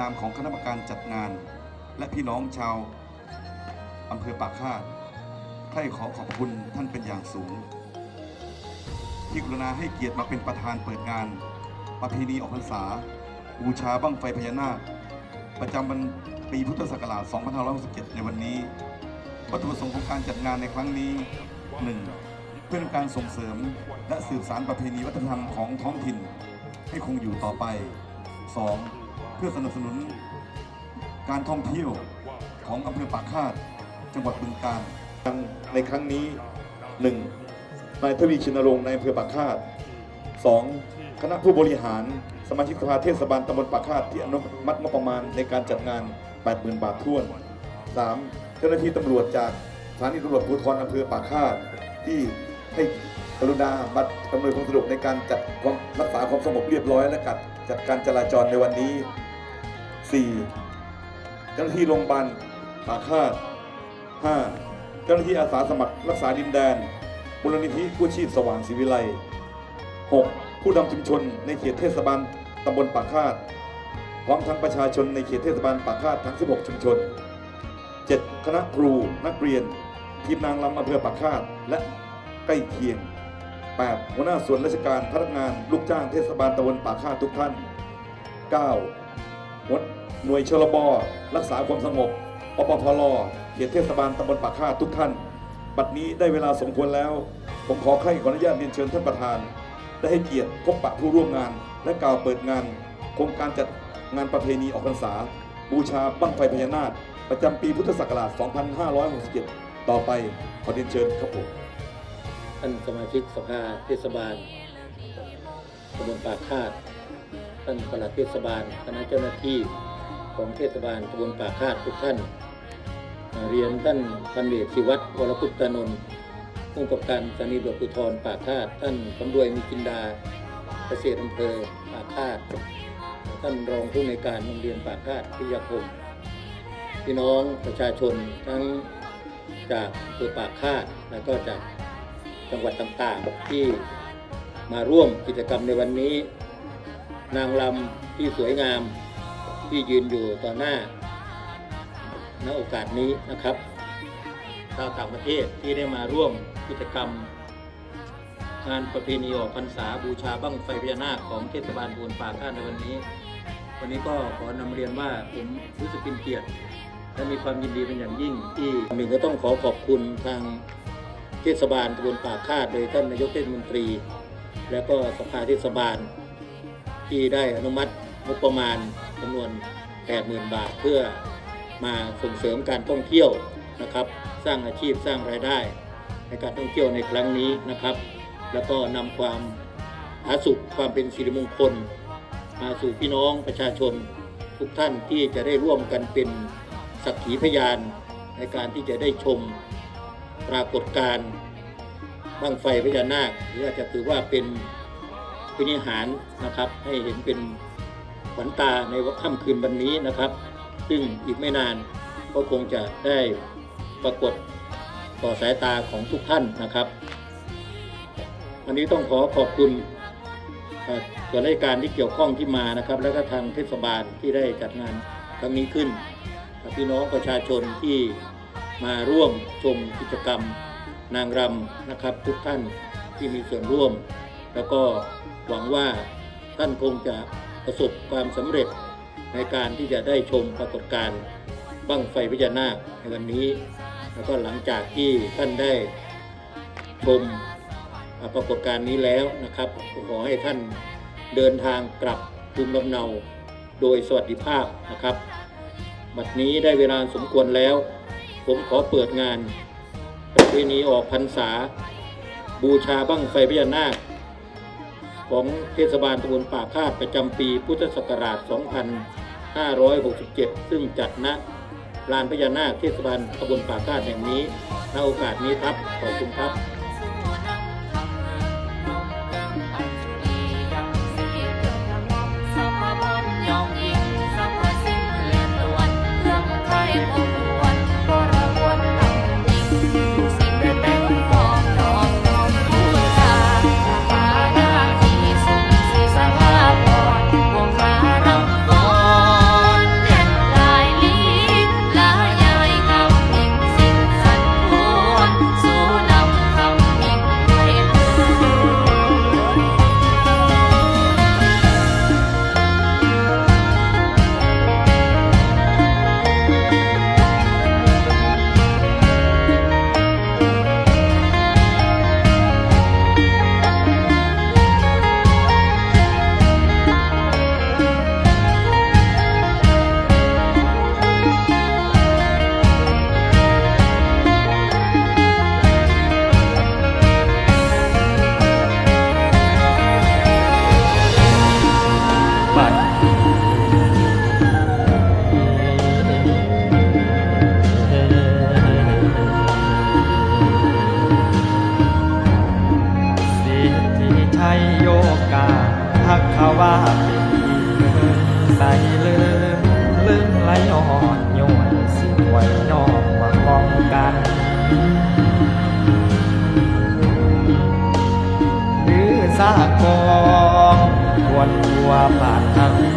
นามของคณะกรรมการจัดงาน และพี่น้องชาวอำเภอปากคาดใครขอขอบคุณท่านเป็นอย่างสูง ที่กรุณาให้เกียรติมาเป็นประธานเปิดงาน ประเพณีออกพรรษา บูชาบั้งไฟพญานาค ประจำวันปีพุทธศักราช 2567 ในวันนี้ วัตถุประสงค์ของการจัดงานในครั้งนี้ 1. เพื่อการส่งเสริมและสืบสานประเพณีวัฒนธรรมของท้องถิ่น ให้คงอยู่ต่อไป 2. เพื่อสนับสนุนการท่องเที่ยวของอำเภอปากคาดจังหวัดบึงกาฬในครั้งนี้ 1. นายทวีชินรงค์ในอำเภอปากคาด 2. คณะผู้บริหารสมาชิกสภาเทศบาลตำบลปากคาดที่อนุมัติงบประมาณในการจัดงาน 80,000 บาทท้วน 3. เจ้าหน้าที่ตำรวจจากสถานีตำรวจภูธรอำเภอปากคาด ที่ให้กรุณาบัตรอำนวยความสะดวกในการจัดความรักษาความสงบเรียบร้อย และการจัดการจราจรในวันนี้ 4. เจ้าหน้าที่โรงพยาบาลปากคาด 5. เจ้าหน้าที่อาสาสมัครรักษาดินแดนมูลนิธิกู้ชีพสว่างศิวิไล 6. ผู้นำชุมชนในเขตเทศบาลตำบลปากคาด พร้อมทั้งประชาชนในเขตเทศบาลปากคาดทั้ง 16 ชุมชน 7. คณะครูนักเรียน ทีมนางรำอำเภอปากคาดและใกล้เคียง 8. หัวหน้าส่วนราชการพนักงานลูกจ้างเทศบาลตำบลปากคาดทุกท่าน 9. หมวด หน่วยชลบรักษาความสงบอปพลเขตเทศบาลตำบลปากคาดทุกท่าน บัดนี้ได้เวลาสมควรแล้ว ผมขอใครขออนุญาตเรียนเชิญท่านประธาน ได้ให้เกียรติพบปะผู้ร่วมงาน และกล่าวเปิดงาน โครงการจัดงานประเพณีออกพรรษา บูชาบั้งไฟพญานาคประจำปีพุทธศักราช 2567 ต่อไปขอเรียนเชิญครับผมท่านสมาชิกสภาเทศบาลตำบลปากคาดท่านปลัดเทศบาลคณะเจ้าหน้าที่ ของเทศบาลตำบลปากคาดทุกท่าน เรียนท่านพันเอกศิวัตรวรพุทธนนท์ผู้กำกับการสถานีตำรวจภูธรปากคาดท่านตำรวจมีจินดาเกษตรอำเภอปากคาดท่านรองผู้ในการโรงเรียนปากคาดพิยาคมพี่น้องประชาชนทั้งจากอำเภอปากคาดและก็จากจังหวัดต่างๆ ที่มาร่วมกิจกรรมในวันนี้ นางลำที่สวยงาม ที่ยืนอยู่ต่อหน้าณโอกาสนี้นะครับชาวต่างประเทศที่ได้มาร่วมกิจกรรม งานประเพณีออกพรรษาบูชาบั้งไฟพญานาคของเทศบาลบูนป่าข้านในวันนี้ วันนี้ก็ขอนำเรียนว่าผมรู้สึกเป็นเกียรติ และมีความยินดีเป็นอย่างยิ่ง ที่หนึ่งก็ต้องขอขอบคุณทางเทศบาลตำบลปาคาดโดยท่านนายกเทศมนตรี และก็สภาเทศบาลที่ได้อนุมัติงบประมาณ จำนวน 80,000 บาทเพื่อมาส่งเสริมการท่องเที่ยวนะครับ สร้างอาชีพสร้างรายได้ ในการท่องเที่ยวในครั้งนี้นะครับ แล้วก็นำความผาสุขความเป็นสิริมงคล มาสู่พี่น้องประชาชนทุกท่านที่จะได้ร่วมกันเป็นสักขีพยานในการที่จะได้ชมปรากฏการณ์บั้งไฟพญานาคหรืออาจจะถือว่าเป็นพินิหารนะครับ ให้เห็นเป็น ขวัญตาในวันค่ำคืนวันนี้นะครับ ซึ่งอีกไม่นานก็คงจะได้ปรากฏต่อสายตาของทุกท่านนะครับ วันนี้ต้องขอขอบคุณส่วนราชการที่เกี่ยวข้องที่มานะครับ และก็ทางเทศบาลที่ได้จัดงานครั้งนี้ขึ้นพี่น้องประชาชนที่มาร่วมชมกิจกรรมนางรำนะครับ ทุกท่านที่มีส่วนร่วม แล้วก็หวังว่าท่านคงจะ ประสบความสำเร็จในการที่จะได้ชมปรากฏการณ์บั้งไฟพญานาคในวันนี้ แล้วก็หลังจากที่ท่านได้ชมปรากฏการณ์นี้แล้วนะครับขอให้ท่านเดินทางกลับภูมิลำเนาโดยสวัสดิภาพนะครับ บัดนี้ได้เวลาสมควรแล้ว ผมขอเปิดงานประเพณีออกพรรษา บูชาบั้งไฟพญานาค ของเทศบาลตำบลป่าคาดประจำปีพุทธศักราช 2567 ซึ่งจัดณลานพญานาคเทศบาลตำบลป่าคาดแห่งนี้ณโอกาสนี้ครับ ขอบคุณครับสัม สิไว้อกมาป้องกันหรือสากองควรทัวบาททวี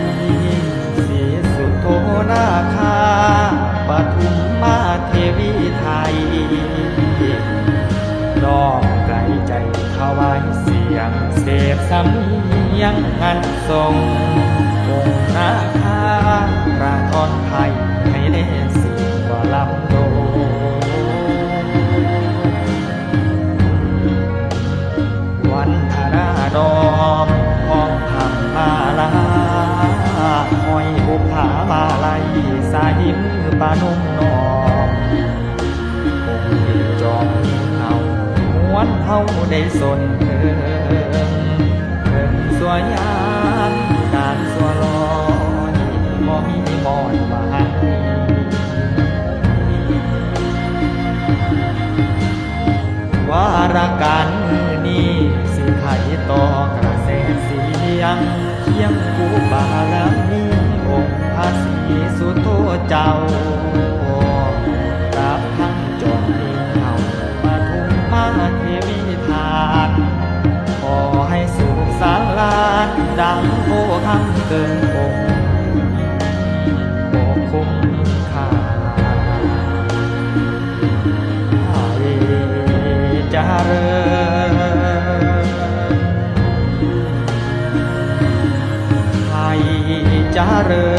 สีสุโธนาคาปทุมมาเทวีไทยน้องไกลใจเขาไว้เสียงเสพสำเนียงงานทรงองนาคาราทอนไทย สายมือปานุ่มนอมคงด้จอมเอาหวนเฮาได้สนเพิ่งเพิ่งสวยยามการสวลอยบ่มีมอนมาหัวาระการมือนี้สิไขต่อกระแสเสียงเคียงกูบาลามีองค์ พระศรีสุโธเจ้ารับทั้งจอมเองเอาปทุมมาเทวีทานขอให้สุขสาลานดังโพคำเกินองค์โอคุ้มค่าให้เจริญให้เจริ